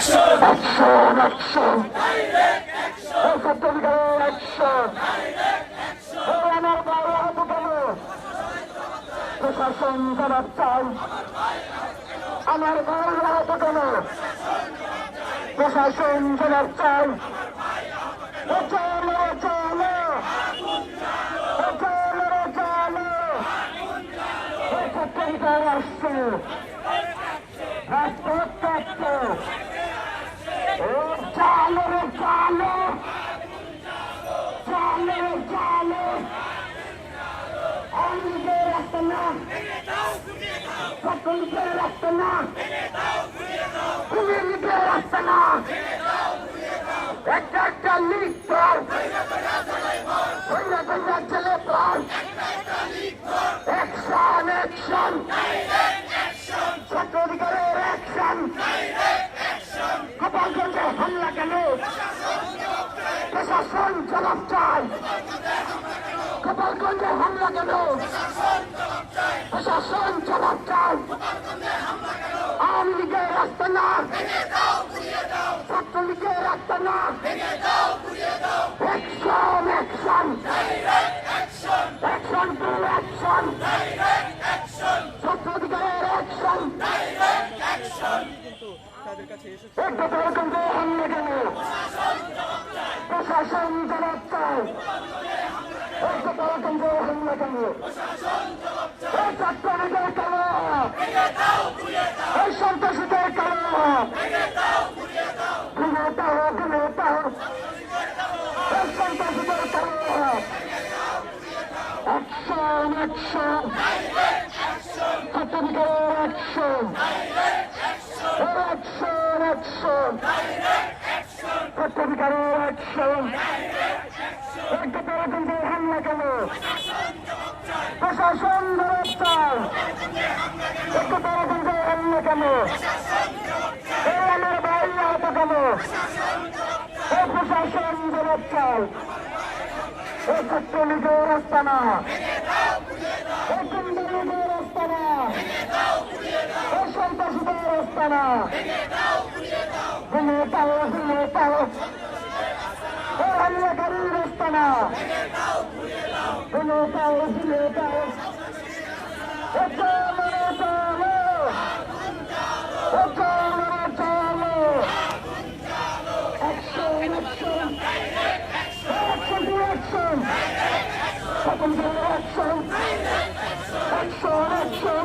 action action এই ছাত্রলীগের action এই আমার বাইরে হাতে কেন প্রশাসন জবাব চাই আমার কেন প্রশাসন জবাব চাই আসছে রাজপথ সকলকে রাখতে না কুমিরকে রাখতে না একটা একটা লিগ পর কইরা কইরা ছেলে পর অ্যাকশন অ্যাকশন ছাত্র অধিকারের অ্যাকশন গোপালগঞ্জে হামলা কেন প্রশাসন জবাব চাই গোপালগঞ্জে প্রশাসন জবাব চাই আওয়ামী লীগের রাস্তা না ছাত্রলীগের রাস্তা না action action action to action ছাত্র অধিকারের অ্যাকশন তাদের কাছে এসেছে একটা গোপালগঞ্জে হামলা কেন প্রশাসন জবাব চাই এই গোপালগঞ্জে হামলা কেন এই ছাত্রলীগের কালো এই সন্ত্রাসীদের কালো ঘুমোতে হো ঘুমোতে হো এই সন্ত্রাসীদের কালো অ্যাকশন অ্যাকশন ছাত্রলীগের অ্যাকশন অ্যাকশন অ্যাকশন ছাত্রলীগের অ্যাকশন একটা গোপালগঞ্জে হামলা কেন প্রশাসন চাই একটা গোপালগঞ্জে হামলা কেন এই আমার ভাই আহত কেন প্রশাসন চাই এই ছাত্রলীগের রাস্তা না এই কুন্দলীগের রাস্তা না এই সন্ত্রাসীদের রাস্তা না ভেঙে পাও ভেঙে পাও এই হামলাকারীর রাস্তা না ভেঙে পাও ভেঙে পাও ও চলো রে চলো ও চলো রে চলো action action action to action সকল ধরনের অ্যাকশন অ্যাকশন অ্যাকশন